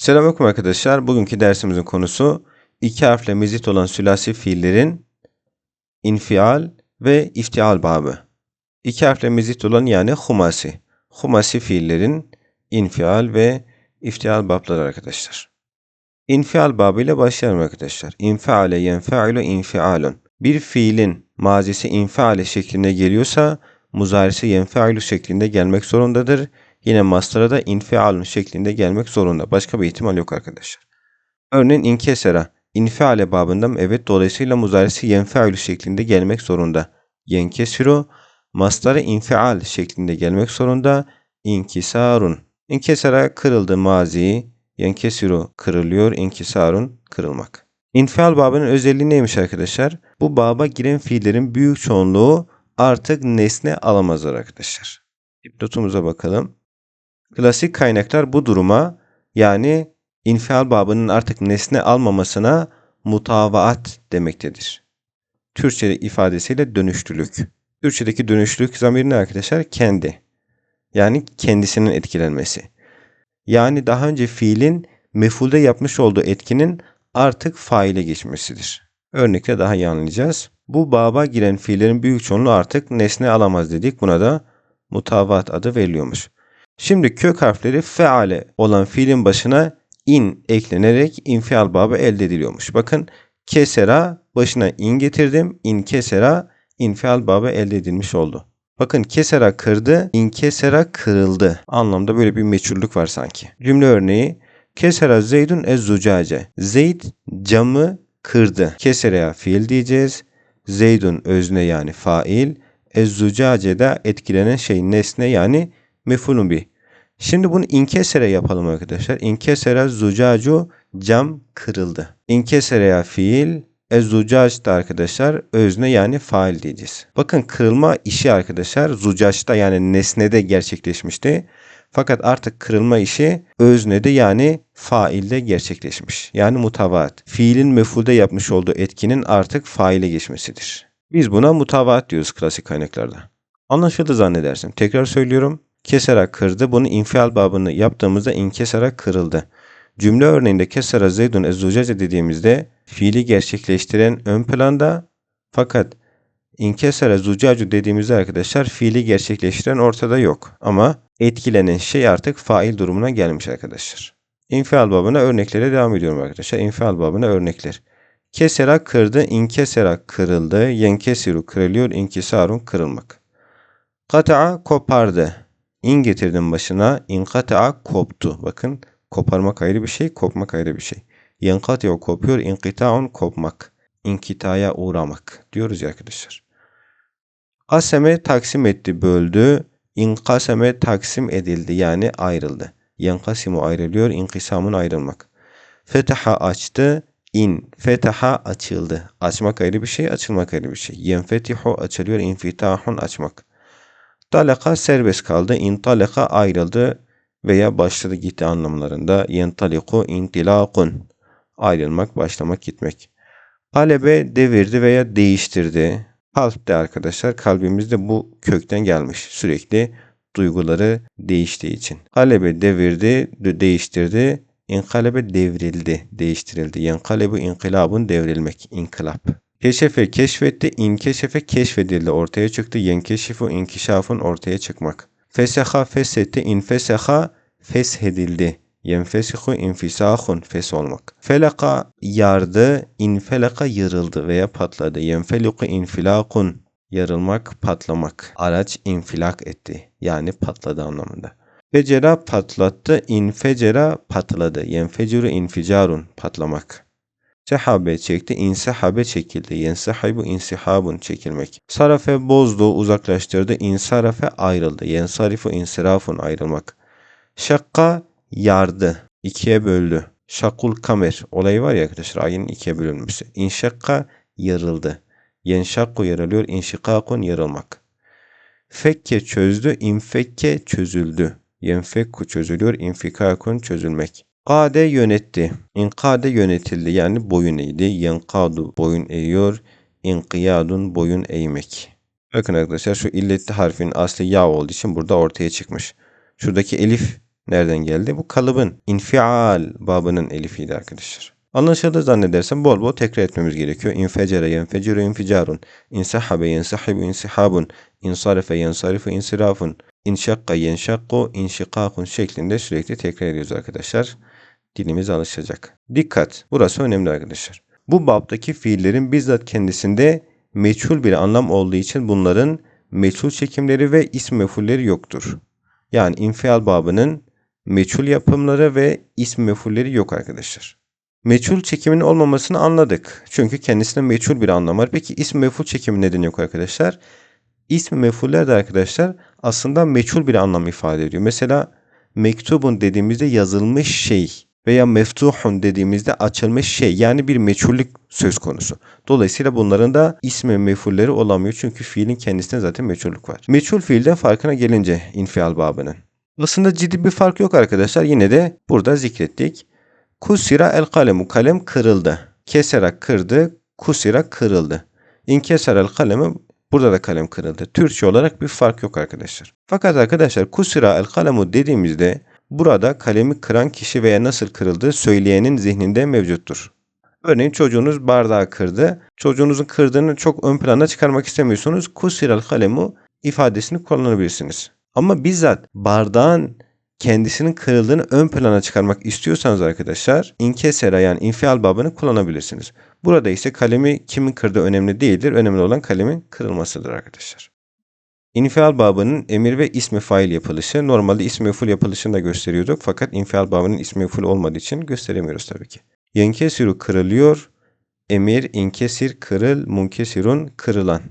Selamünaleyküm arkadaşlar. Bugünkü dersimizin konusu iki harfle mezit olan sülasi fiillerin infial ve iftial babı. İki harfle mezit olan yani humasi. Humasi fiillerin infial ve iftial babları arkadaşlar. İnfial babıyla başlayalım arkadaşlar. İnfiale yenfailu infialun. Bir fiilin mazisi infiale şeklinde geliyorsa muzarisi yenfailu şeklinde gelmek zorundadır. Yine maslara da infialun şeklinde gelmek zorunda. Başka bir ihtimal yok arkadaşlar. Örneğin inkesera. İnfiale babından evet dolayısıyla muzarisi yenfealü şeklinde gelmek zorunda. Yenkesiru masları infial şeklinde gelmek zorunda. İnkisarun. İnkesera kırıldı mazi. Yenkesiru kırılıyor. İnkisarun kırılmak. İnfial babının özelliği neymiş arkadaşlar? Bu baba giren fiillerin büyük çoğunluğu artık nesne alamazlar arkadaşlar. Dipnotumuza bakalım. Klasik kaynaklar bu duruma yani infial babının artık nesne almamasına mutavaat demektedir. Türkçe ifadesiyle dönüştülük. Türkçedeki dönüştülük zamiri ne arkadaşlar? Kendi. Yani kendisinin etkilenmesi. Yani daha önce fiilin mefulde yapmış olduğu etkinin artık faile geçmesidir. Örnekle daha iyi anlayacağız. Bu baba giren fiillerin büyük çoğunluğu artık nesne alamaz dedik. Buna da mutavaat adı veriliyormuş. Şimdi kök harfleri feale olan fiilin başına in eklenerek infial babı elde ediliyormuş. Bakın kesera başına in getirdim. In kesera infial babı elde edilmiş oldu. Bakın kesera kırdı, in kesera kırıldı. Anlamda böyle bir meçhullük var sanki. Cümle örneği Kesera Zeydun ez zucace. Zeyd camı kırdı. Kesera'ya fiil diyeceğiz. Zeydun özne yani fail. Ez zucace de etkilenen şey nesne yani mefulun bir. Şimdi bunu inkesere yapalım arkadaşlar. İnkesere zucacu cam kırıldı. İnkesereya fiil, Ezucaç da arkadaşlar özne yani fail diyeceğiz. Bakın kırılma işi arkadaşlar zucaçta yani nesnede gerçekleşmişti. Fakat artık kırılma işi öznede yani failde gerçekleşmiş. Yani mutavaat. Fiilin mefulde yapmış olduğu etkinin artık faile geçmesidir. Biz buna mutavaat diyoruz klasik kaynaklarda. Anlaşıldı zannedersin. Tekrar söylüyorum. Kesera kırdı. Bunu infial babını yaptığımızda inkesera kırıldı. Cümle örneğinde kesera zeydun ezzucace dediğimizde fiili gerçekleştiren ön planda fakat inkesera zucacu dediğimizde arkadaşlar fiili gerçekleştiren ortada yok. Ama etkilenen şey artık fail durumuna gelmiş arkadaşlar. İnfial babına örneklere devam ediyorum arkadaşlar. İnfial babına örnekler. Kesera kırdı, inkesera kırıldı, yenkesiru kırılıyor, inkisarun kırılmak. Kata'a kopardı. İn getirdim başına. İnkata'a koptu. Bakın koparmak ayrı bir şey, kopmak ayrı bir şey. Yenkatio kopuyor, inkitaun kopmak. İnkitaya uğramak diyoruz ya arkadaşlar. Aseme taksim etti, böldü. İnkaseme taksim edildi yani ayrıldı. Yenkasimu ayrılıyor, inkisamun ayrılmak. Fetaha açtı, in. Fetaha açıldı. Açmak ayrı bir şey, açılmak ayrı bir şey. Yenfetihu açılıyor, infitahun açmak. Talaka serbest kaldı. İntalaka ayrıldı veya başladı gitti anlamlarında. Yentaliku intilakun. Ayrılmak, başlamak, gitmek. Kalebe devirdi veya değiştirdi. Kalp de arkadaşlar kalbimizde bu kökten gelmiş. Sürekli duyguları değiştiği için. Kalebe devirdi, değiştirdi. İnkalebe devrildi, değiştirildi. Yenkalebu inkılabun devrilmek, inkılap. Keşefe keşfetti, inkeşefe keşfedildi, ortaya çıktı. Yenkeşifu inkişafın ortaya çıkmak. Feseha feshetti, infeseha feshedildi. Yenfesihu infisahun fes olmak. Felaka yardı, infelaka yırıldı veya patladı. Yenfeliku infilakun yarılmak, patlamak. Araç infilak etti. Yani patladı anlamında. Fecera patlattı, infecera patladı. Yenfeciru inficarun patlamak. Sehabe çekti, insehabe çekildi. Yensehabu insihabun çekilmek. Sarafe bozdu, uzaklaştırdı. İnsarafe ayrıldı. Yensarifu insirafun ayrılmak. Şakka yardı, ikiye böldü. Şakul kamer olayı var ya arkadaşlar ayın ikiye bölünmesi. İnşakka yarıldı. Yenşakku yarılıyor. İnşikakun yarılmak. Fekke çözdü. infekke çözüldü. Yenfekku çözülüyor. İnfikakun çözülmek. Kade yönetti. İnkade yönetildi yani boyun eğdi. Yenkadu boyun eğiyor. İnkiyadun boyun eğmek. Bakın arkadaşlar şu illetli harfin aslı ya olduğu için burada ortaya çıkmış. Şuradaki elif Nereden geldi? Bu kalıbın infial babının elifiydi arkadaşlar. Anlaşıldı zannedersem bol bol tekrar etmemiz gerekiyor. İnfecere yenfeciru inficarun. İnsahabe yensahibu insihabun. İnsarife yensarifu insirafun. İnşakka yenşakku inşikakun şeklinde sürekli tekrar ediyoruz arkadaşlar. Dilimiz alışacak. Dikkat! Burası önemli arkadaşlar. Bu babdaki fiillerin bizzat kendisinde meçhul bir anlam olduğu için bunların meçhul çekimleri ve ism mefulleri yoktur. Yani infial babının meçhul yapımları ve ism mefulleri yok arkadaşlar. Meçhul çekiminin olmamasını anladık. Çünkü kendisinde meçhul bir anlam var. Peki ism meful çekimi neden yok arkadaşlar? İsm mefuller de arkadaşlar aslında meçhul bir anlam ifade ediyor. Mesela mektubun dediğimizde yazılmış şey veya meftuhun dediğimizde açılmış şey yani bir meçhullük söz konusu. Dolayısıyla bunların da ismi mefulleri olamıyor çünkü fiilin kendisinde zaten meçhullük var. Meçhul fiilden farkına gelince infial babının. Aslında ciddi bir fark yok arkadaşlar. Yine de burada zikrettik. Kusira el kalemu kalem kırıldı. Kesera kırdı, kusira kırıldı. İnkeser el kalemi burada da kalem kırıldı. Türkçe olarak bir fark yok arkadaşlar. Fakat arkadaşlar kusira el kalemu dediğimizde burada kalemi kıran kişi veya nasıl kırıldığı söyleyenin zihninde mevcuttur. Örneğin çocuğunuz bardağı kırdı. Çocuğunuzun kırdığını çok ön plana çıkarmak istemiyorsunuz. Kusiral kalemu ifadesini kullanabilirsiniz. Ama bizzat bardağın kendisinin kırıldığını ön plana çıkarmak istiyorsanız arkadaşlar inkesera yani infial babını kullanabilirsiniz. Burada ise kalemi kimin kırdığı önemli değildir. Önemli olan kalemin kırılmasıdır arkadaşlar. İnfial babının emir ve ismi fail yapılışı. Normalde ismi full yapılışını da gösteriyorduk. Fakat infial babının ismi full olmadığı için gösteremiyoruz tabii ki. Yenkesiru kırılıyor. Emir inkesir kırıl munkesirun kırılan.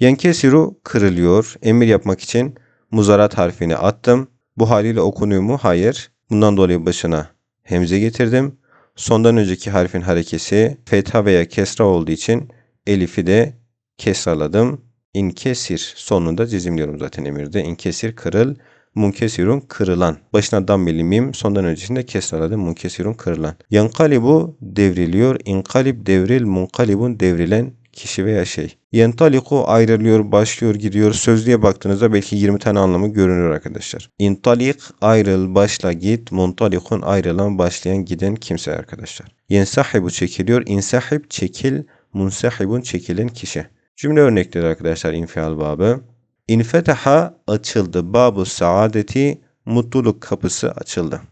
Yenkesiru kırılıyor. Emir yapmak için muzarat harfini attım. Bu haliyle okunuyor mu? Hayır. Bundan dolayı başına hemze getirdim. Sondan önceki harfin harekesi fetha veya kesra olduğu için elifi de kesraladım. İnkesir sonunda cizimliyorum zaten emirde. İnkesir kırıl, munkesirun kırılan. Başına dammeli mim, sondan öncesinde kesraladım. Munkesirun kırılan. Yankalibu devriliyor. İnkalib devril, munkalibun devrilen kişi veya şey. Yentaliku ayrılıyor, başlıyor, gidiyor. Sözlüğe baktığınızda belki 20 tane anlamı görünür arkadaşlar. İntalik ayrıl, başla, git. Muntalikun ayrılan, başlayan, giden kimse arkadaşlar. Yensahibu çekiliyor. İnsahib çekil. Munsahibun çekilen kişi. Cümle örnekleri arkadaşlar infial babı. İnfetaha açıldı. Babu saadeti mutluluk kapısı açıldı.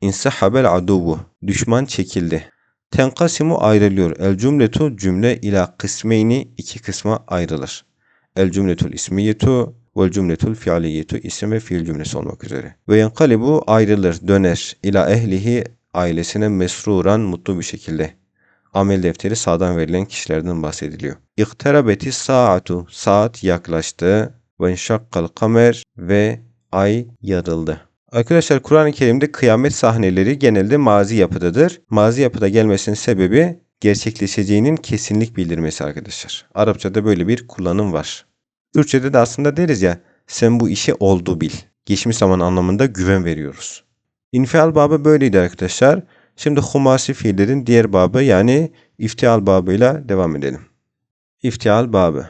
İnsahabel aduvu düşman çekildi. Tenkasimu ayrılıyor. El cümletu cümle ila kısmeyni iki kısma ayrılır. El cümletul ismiyetu vel cümletul fiiliyetu isim ve fiil cümlesi olmak üzere. Ve yenkalibu ayrılır, döner ila ehlihi ailesine mesruran mutlu bir şekilde. Amel defteri sağdan verilen kişilerden bahsediliyor. İkterabeti saatu saat yaklaştı ve enşakkal kamer ve ay yarıldı. Arkadaşlar Kur'an-ı Kerim'de kıyamet sahneleri genelde mazi yapıdadır. Mazi yapıda gelmesinin sebebi gerçekleşeceğinin kesinlik bildirmesi arkadaşlar. Arapçada böyle bir kullanım var. Türkçede de aslında deriz ya sen bu işi oldu bil. Geçmiş zaman anlamında güven veriyoruz. İnfial babı böyleydi arkadaşlar. Şimdi humasi fiillerin diğer babı yani iftial babıyla devam edelim. İftial babı.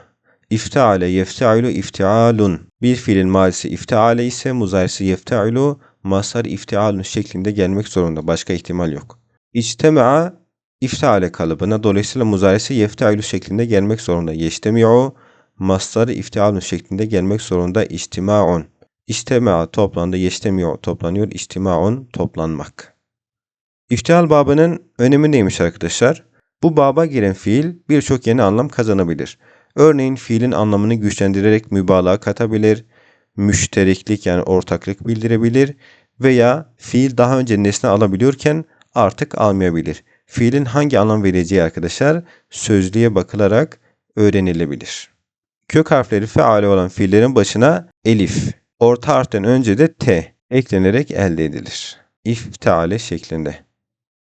İfteale yefte'ilu iftialun. Bir fiilin mazisi ifteale ise muzarisi yefte'ilu masar iftialun şeklinde gelmek zorunda. Başka ihtimal yok. İctema'a ifteale kalıbına dolayısıyla muzarisi yefte'ilu şeklinde gelmek zorunda. Yeştemi'u mastarı iftialun şeklinde gelmek zorunda. İçtima'un. İçtema'a toplandı. Yeştemi'u toplanıyor. İçtima'un toplanmak. İftihal babının önemi neymiş arkadaşlar? Bu baba giren fiil birçok yeni anlam kazanabilir. Örneğin fiilin anlamını güçlendirerek mübalağa katabilir, müştereklik yani ortaklık bildirebilir veya fiil daha önce nesne alabiliyorken artık almayabilir. Fiilin hangi anlam vereceği arkadaşlar sözlüğe bakılarak öğrenilebilir. Kök harfleri feale olan fiillerin başına elif, orta harften önce de t eklenerek elde edilir. İfteale şeklinde.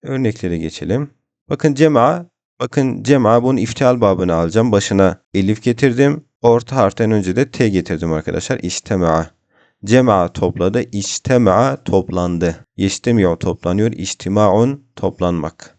Örneklere geçelim. Bakın cema, bakın cema bunun iftial babını alacağım. Başına elif getirdim. Orta harften önce de t getirdim arkadaşlar. İçtema'a. Cema topladı. İçtema'a toplandı. Yeştemi'u toplanıyor. İçtimaun toplanmak.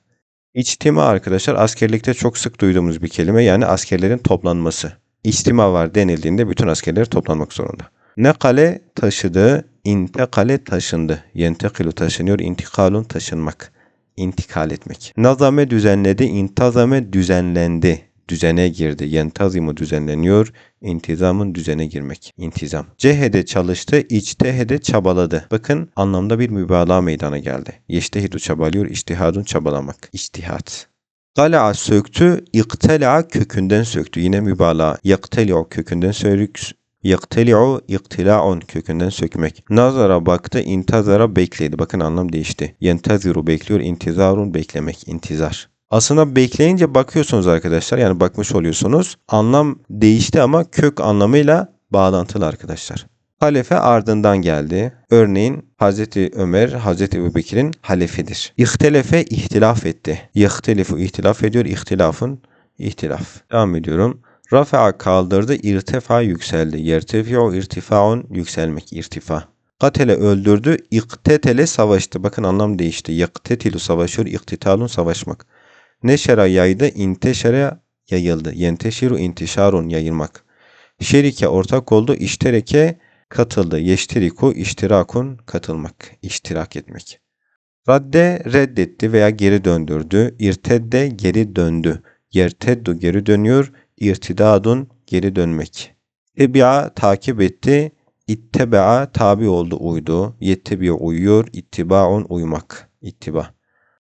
İçtima arkadaşlar askerlikte çok sık duyduğumuz bir kelime. Yani askerlerin toplanması. İçtima var denildiğinde bütün askerler toplanmak zorunda. Nekale taşıdı. intekale taşındı. Yentekilu taşınıyor. İntikalun taşınmak. İntikal etmek. Nazame düzenledi. İntazame düzenlendi. Düzene girdi. Yentazimu düzenleniyor. İntizamın düzene girmek. İntizam. Cehede çalıştı. İçtehede çabaladı. Bakın anlamda bir mübalağa meydana geldi. Yeştehidu çabalıyor. İçtihadun çabalamak. İçtihat. Gala'a söktü, iktela'a kökünden söktü. Yine mübalağa. Yakteli'u kökünden sök, Yakteli'u iktila'un kökünden sökmek. Nazara baktı, intazara bekledi. Bakın anlam değişti. Yentaziru bekliyor, intizarun beklemek, intizar. Aslında bekleyince bakıyorsunuz arkadaşlar. Yani bakmış oluyorsunuz. Anlam değişti ama kök anlamıyla bağlantılı arkadaşlar. Halefe ardından geldi. Örneğin Hazreti Ömer, Hazreti Ebubekir'in halefedir. İhtelefe ihtilaf etti. Yahtelifu ihtilaf ediyor. İhtilafın ihtilaf. Devam ediyorum. Rafa'a kaldırdı, irtefa yükseldi. Yertefi'u irtifaun yükselmek, irtifa. Katele öldürdü, iktetele savaştı. Bakın anlam değişti. Yaktetilu savaşıyor, iktitalun savaşmak. Neşera yaydı, inteşere yayıldı. Yenteşiru intişarun yayılmak. Şerike ortak oldu, iştereke katıldı. Yeşteriku iştirakun katılmak, iştirak etmek. Radde reddetti veya geri döndürdü. İrtedde geri döndü. Yerteddu geri dönüyor. İrtidadun geri dönmek. Tebi'a takip etti. İttebe'a tabi oldu uydu. Yettebi'ye uyuyor. İttibaun uymak. İttiba.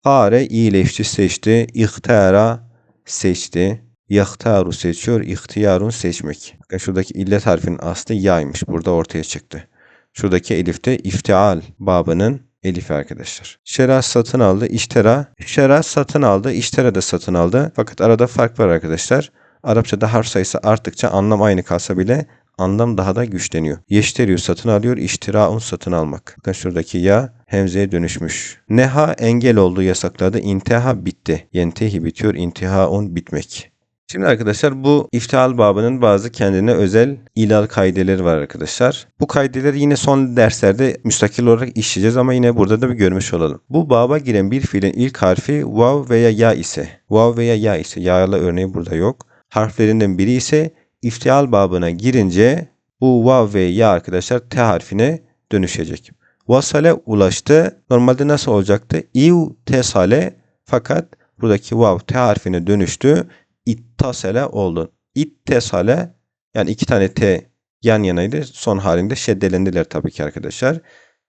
Fare iyileşti seçti. İhtara seçti. Yahtaru seçiyor. İhtiyarun seçmek. Bakın şuradaki illet harfinin aslı yaymış. Burada ortaya çıktı. Şuradaki elifte iftial babının elifi arkadaşlar. Şera satın aldı. İştera. Şera satın aldı. İştera da satın aldı. Fakat arada fark var arkadaşlar. Arapçada harf sayısı arttıkça anlam aynı kalsa bile anlam daha da güçleniyor. Yeşteriyor satın alıyor, iştiraun satın almak. Bakın şuradaki ya hemzeye dönüşmüş. Neha engel oldu, yasakladı. İnteha bitti. Yentehi bitiyor, intihaun bitmek. Şimdi arkadaşlar bu iftihal babının bazı kendine özel ilal kaideleri var arkadaşlar. Bu kaideleri yine son derslerde müstakil olarak işleyeceğiz ama yine burada da bir görmüş olalım. Bu baba giren bir fiilin ilk harfi vav veya ya ise. Vav veya ya ise. Ya'la örneği burada yok harflerinden biri ise iftial babına girince bu vav ve ya arkadaşlar T harfine dönüşecek. Vasale ulaştı. Normalde nasıl olacaktı? İv tesale fakat buradaki vav T harfine dönüştü. İttasele oldu. İttesale yani iki tane T yan yanaydı. Son halinde şeddelendiler tabii ki arkadaşlar.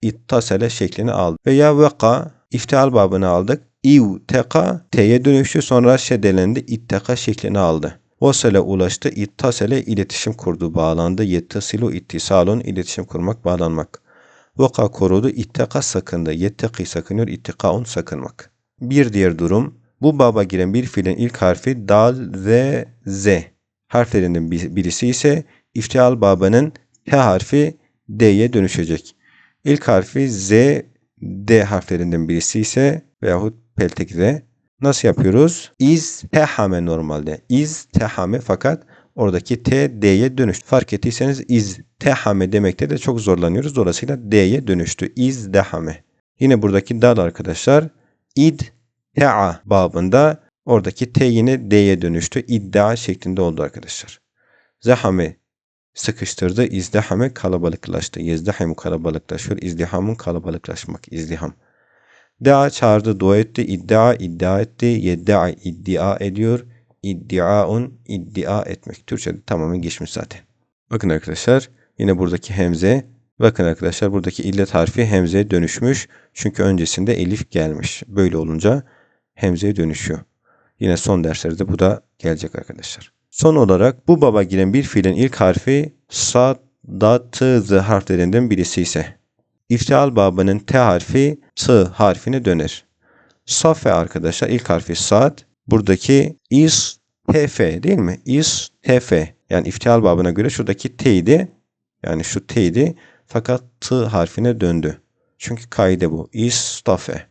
İttasele şeklini aldı. Veya veka iftial babını aldık. İv teka T'ye dönüştü sonra şeddelendi. İtteka şeklini aldı. Vasale ulaştı, ittasele iletişim kurdu, bağlandı, yettasilu ittisalun iletişim kurmak, bağlanmak. Vaka korudu, itteka sakındı, yetteki sakınıyor, ittikaun sakınmak. Bir diğer durum, bu baba giren bir fiilin ilk harfi dal ve z. Harflerinden birisi ise iftial babanın H harfi D'ye dönüşecek. İlk harfi Z, D harflerinden birisi ise veyahut peltek Z Nasıl yapıyoruz? İz tehame normalde. İz tehame fakat oradaki T D'ye dönüştü. Fark ettiyseniz iz tehame demekte de çok zorlanıyoruz. Dolayısıyla D'ye dönüştü. İz dehame. Yine buradaki dal arkadaşlar id te'a babında oradaki T yine D'ye dönüştü. İddia şeklinde oldu arkadaşlar. Zahame sıkıştırdı. İzdihame kalabalıklaştı. Yezdahimu kalabalıklaşıyor. İzdihamun kalabalıklaşmak. İzdiham. Dea çağırdı, dua etti, iddia iddia etti, yedda iddia ediyor, iddiaun iddia etmek. Türkçe'de tamamen geçmiş zaten. Bakın arkadaşlar yine buradaki hemze. Bakın arkadaşlar buradaki illet harfi hemzeye dönüşmüş. Çünkü öncesinde elif gelmiş. Böyle olunca hemzeye dönüşüyor. Yine son derslerde bu da gelecek arkadaşlar. Son olarak bu baba giren bir fiilin ilk harfi sad, da, tı, z harflerinden birisi ise İftial babının T harfi T harfine döner. Safe arkadaşlar ilk harfi sad. Buradaki is tf değil mi? Is tf. Yani iftial babına göre şuradaki t'ydi. Yani şu t'ydi. Fakat t harfine döndü. Çünkü kaide bu. İstafe.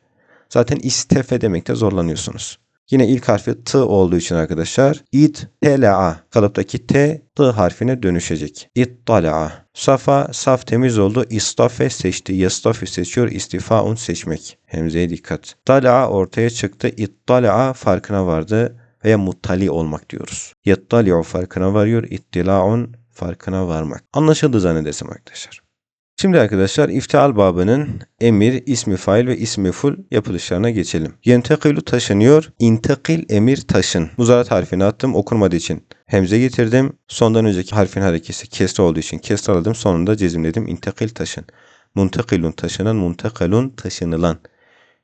Zaten istefe demekte zorlanıyorsunuz. Yine ilk harfi t olduğu için arkadaşlar it tela kalıptaki t t harfine dönüşecek. İttala. Safa saf temiz oldu. İstafe seçti. Yastafi seçiyor. İstifaun seçmek. Hemzeye dikkat. Tala ortaya çıktı. İttala farkına vardı veya muttali olmak diyoruz. Yettali'u farkına varıyor. İttilaun farkına varmak. Anlaşıldı zannedersem arkadaşlar. Şimdi arkadaşlar iftial babının emir, ismi fail ve ismi meful yapılışlarına geçelim. Yentekilu taşınıyor. İntekil emir taşın. Muzarat harfini attım okunmadığı için. Hemze getirdim. Sondan önceki harfin harekesi kesre olduğu için kesraladım. Sonunda cezimledim. İntekil taşın. Muntekilun taşınan, muntekelun taşınılan.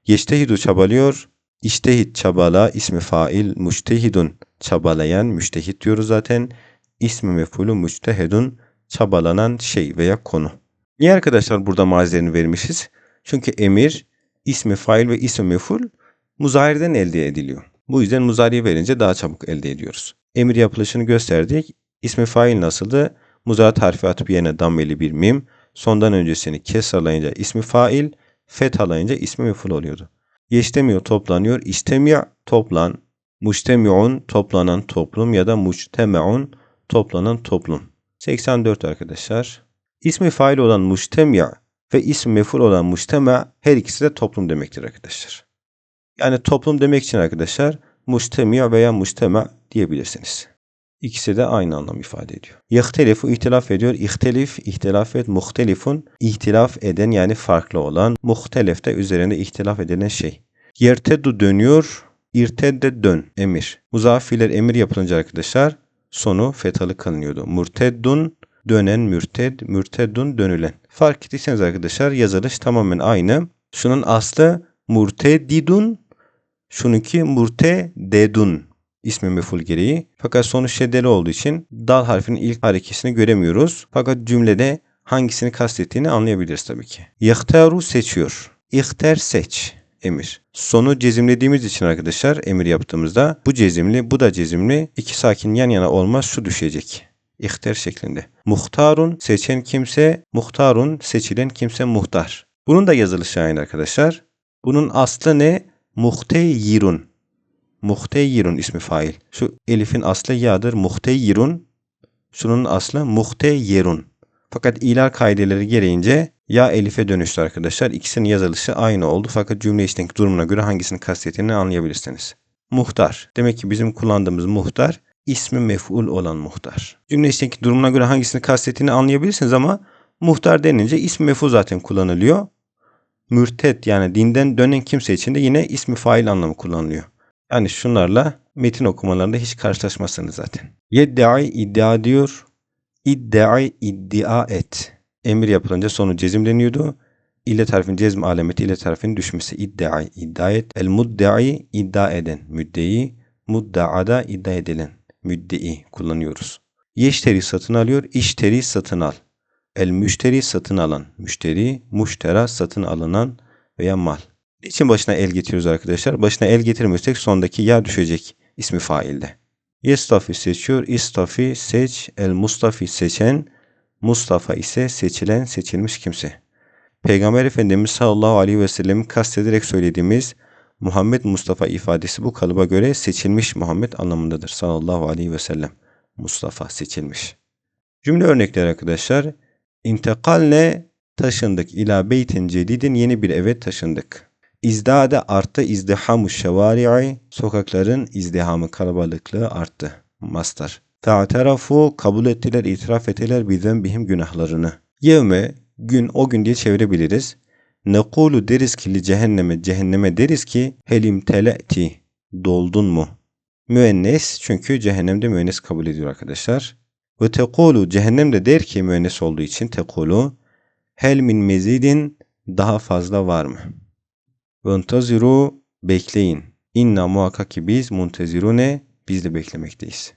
Yeştehidu çabalıyor. İştehit çabala, ismi fail, müştehidun çabalayan, müştehit diyoruz zaten. İsmi mefulu müştehedun çabalanan şey veya konu. Niye arkadaşlar burada mazilerini vermişiz? Çünkü emir, ismi fail ve ismi meful muzahirden elde ediliyor. Bu yüzden muzariye verince daha çabuk elde ediyoruz. Emir yapılışını gösterdik. İsmi fail nasıldı? Muzarat harfi atıp yerine dammeli bir mim. Sondan öncesini kesralayınca ismi fail, fethalayınca ismi meful oluyordu. Yeştemiyor toplanıyor. İstemiyor toplan. Muştemi'un toplanan toplum ya da mujteme'un toplanan toplum. 84 arkadaşlar. İsmi fail olan mujtemi' ve ismi meful olan mujtema her ikisi de toplum demektir arkadaşlar. Yani toplum demek için arkadaşlar mujtemi' veya mujtema diyebilirsiniz. İkisi de aynı anlam ifade ediyor. Yahtelifu ihtilaf ediyor. İhtelif, ihtilaf et, muhtelifun, ihtilaf eden yani farklı olan, muhtelef de üzerinde ihtilaf edilen şey. Yerteddu dönüyor, irtedde dön, emir. Muzaf emir yapılınca arkadaşlar sonu fetalı kılınıyordu. Murteddun, dönen, mürted, mürteddun, dönülen. Fark ettiyseniz arkadaşlar yazılış tamamen aynı. Şunun aslı murtedidun, şununki murtededun ismi meful gereği. Fakat sonu şeddeli olduğu için dal harfinin ilk harekesini göremiyoruz. Fakat cümlede hangisini kastettiğini anlayabiliriz tabii ki. Yahtaru seçiyor. İhter seç emir. Sonu cezimlediğimiz için arkadaşlar emir yaptığımızda bu cezimli bu da cezimli iki sakin yan yana olmaz şu düşecek. İhter şeklinde. Muhtarun seçen kimse, muhtarun seçilen kimse muhtar. Bunun da yazılışı aynı arkadaşlar. Bunun aslı ne? Muhteyirun. Muhteyyirun ismi fail. Şu elifin aslı ya'dır. Muhteyyirun. Şunun aslı muhteyyirun. Fakat ilal kaideleri gereğince ya elife dönüştü arkadaşlar. İkisinin yazılışı aynı oldu. Fakat cümle içindeki durumuna göre hangisini kastettiğini anlayabilirsiniz. Muhtar. Demek ki bizim kullandığımız muhtar ismi mef'ul olan muhtar. Cümle içindeki durumuna göre hangisini kastettiğini anlayabilirsiniz ama muhtar denince ismi mef'ul zaten kullanılıyor. Mürtet yani dinden dönen kimse için de yine ismi fail anlamı kullanılıyor. Yani şunlarla metin okumalarında hiç karşılaşmazsınız zaten. Yedda'i iddia diyor. İdda'i iddia et. Emir yapılınca sonu cezimleniyordu. İlle tarifin cezm alameti ile tarifin düşmesi. İdda'i iddia et. El mudda'i iddia eden. Müddeyi muddaada iddia edilen. Müddei kullanıyoruz. Yeşteri satın alıyor. İşteri satın al. El müşteri satın alan. Müşteri, muştera satın alınan veya mal. Niçin başına el getiriyoruz arkadaşlar? Başına el getirmezsek sondaki ya düşecek ismi failde. Yestafi seçiyor. İstafi seç. El Mustafi seçen. Mustafa ise seçilen, seçilmiş kimse. Peygamber Efendimiz sallallahu aleyhi ve sellem'i kastederek söylediğimiz Muhammed Mustafa ifadesi bu kalıba göre seçilmiş Muhammed anlamındadır. Sallallahu aleyhi ve sellem. Mustafa seçilmiş. Cümle örnekleri arkadaşlar. İntekalne taşındık ila beytin cedidin yeni bir eve taşındık. İzdade arttı izdihamu şevari'i sokakların izdihamı kalabalıklığı arttı. Mastar. Fe'terafu kabul ettiler, itiraf ettiler bizden bihim günahlarını. Yevme gün o gün diye çevirebiliriz. Nekulu deriz ki li cehenneme cehenneme deriz ki helim tele'ti doldun mu? Müennes çünkü cehennemde müennes kabul ediyor arkadaşlar. Ve tekulu cehennem de der ki müennes olduğu için tekulu hel min mezidin daha fazla var mı? Ventaziru bekleyin. İnna muhakkak ki biz muntezirune biz de beklemekteyiz.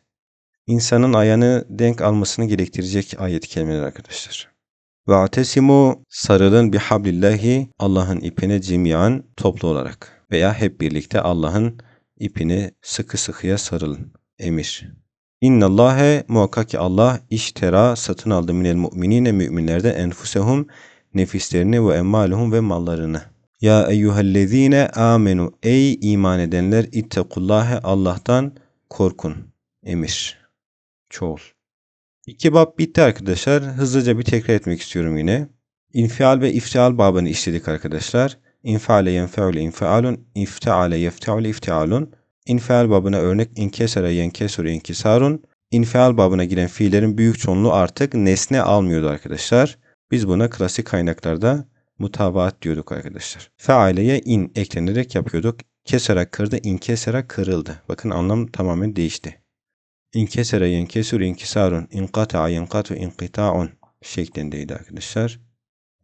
İnsanın ayağını denk almasını gerektirecek ayet kelimeler arkadaşlar. Ve atesimu sarılın bihablillahi Allah'ın ipine cimiyan toplu olarak veya hep birlikte Allah'ın ipine sıkı sıkıya sarılın. Emir. İnnallâhe muhakkak ki Allah iştera satın aldı minel mu'minine müminlerden enfusehum nefislerini ve emmaluhum ve mallarını. Ya eyyühellezine amenu ey iman edenler ittekullâhe Allah'tan korkun. Emir. Çoğul. İki bab bitti arkadaşlar. Hızlıca bir tekrar etmek istiyorum yine. İnfial ve iftial babını işledik arkadaşlar. İnfiale yenfeule infialun, iftiale yefteule iftialun. İnfial babına örnek inkesere yenkesure inkisarun. İnfial babına giren fiillerin büyük çoğunluğu artık nesne almıyordu arkadaşlar. Biz buna klasik kaynaklarda mutavaat diyorduk arkadaşlar. Fealeye in eklenerek yapıyorduk. Kesera kırdı, inkesera kırıldı. Bakın anlam tamamen değişti. İnkesera yenkesur inkisarun, inkata'a yenkatu inkita'un şeklindeydi arkadaşlar.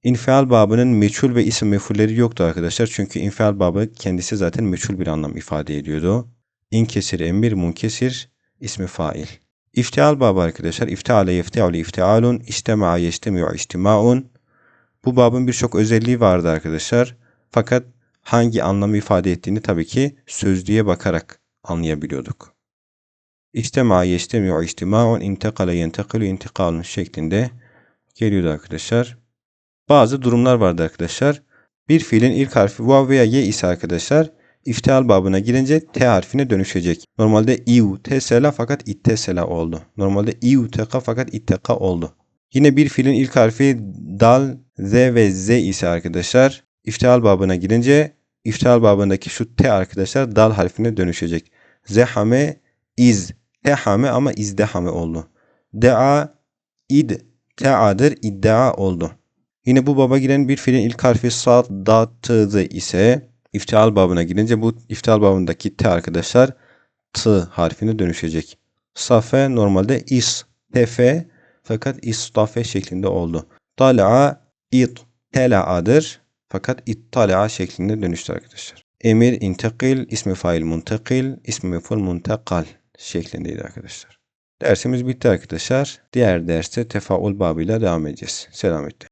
İnfial babının meçhul ve isim mefulleri yoktu arkadaşlar. Çünkü infial babı kendisi zaten meçhul bir anlam ifade ediyordu. İnkesir emir, munkesir ismi fail. İftial babı arkadaşlar. İftiale yefti'alu iftialun, istema'a yestemi'u istima'un. Bu babın birçok özelliği vardı arkadaşlar. Fakat hangi anlamı ifade ettiğini tabii ki sözlüğe bakarak anlayabiliyorduk. İstema'a yestemi'u istima'un, intekale yentekilu intikalun şeklinde geliyordu arkadaşlar. Bazı durumlar vardı arkadaşlar. Bir fiilin ilk harfi vav veya ye ise arkadaşlar iftial babına girince t harfine dönüşecek. Normalde iu tesela fakat ittesela oldu. Normalde iu teka fakat itteka oldu. Yine bir fiilin ilk harfi dal, z ve z ise arkadaşlar iftial babına girince iftial babındaki şu t arkadaşlar dal harfine dönüşecek. Zehame, iz, tehame ama izdehame oldu. Dea, id, teadır, iddia oldu. Yine bu baba giren bir fiilin ilk harfi sad, da, tı ise iftial babına girince bu iftial babındaki t arkadaşlar t harfine dönüşecek. Safe normalde is, tefe fakat istafe şeklinde oldu. Tala'a, it, tela'adır fakat ittala'a şeklinde dönüştü arkadaşlar. Emir, intekil, ismi fail muntekil, ismi meful muntekal şeklindeydi arkadaşlar. Dersimiz bitti arkadaşlar. Diğer derste tefaul babıyla devam edeceğiz. Selametle.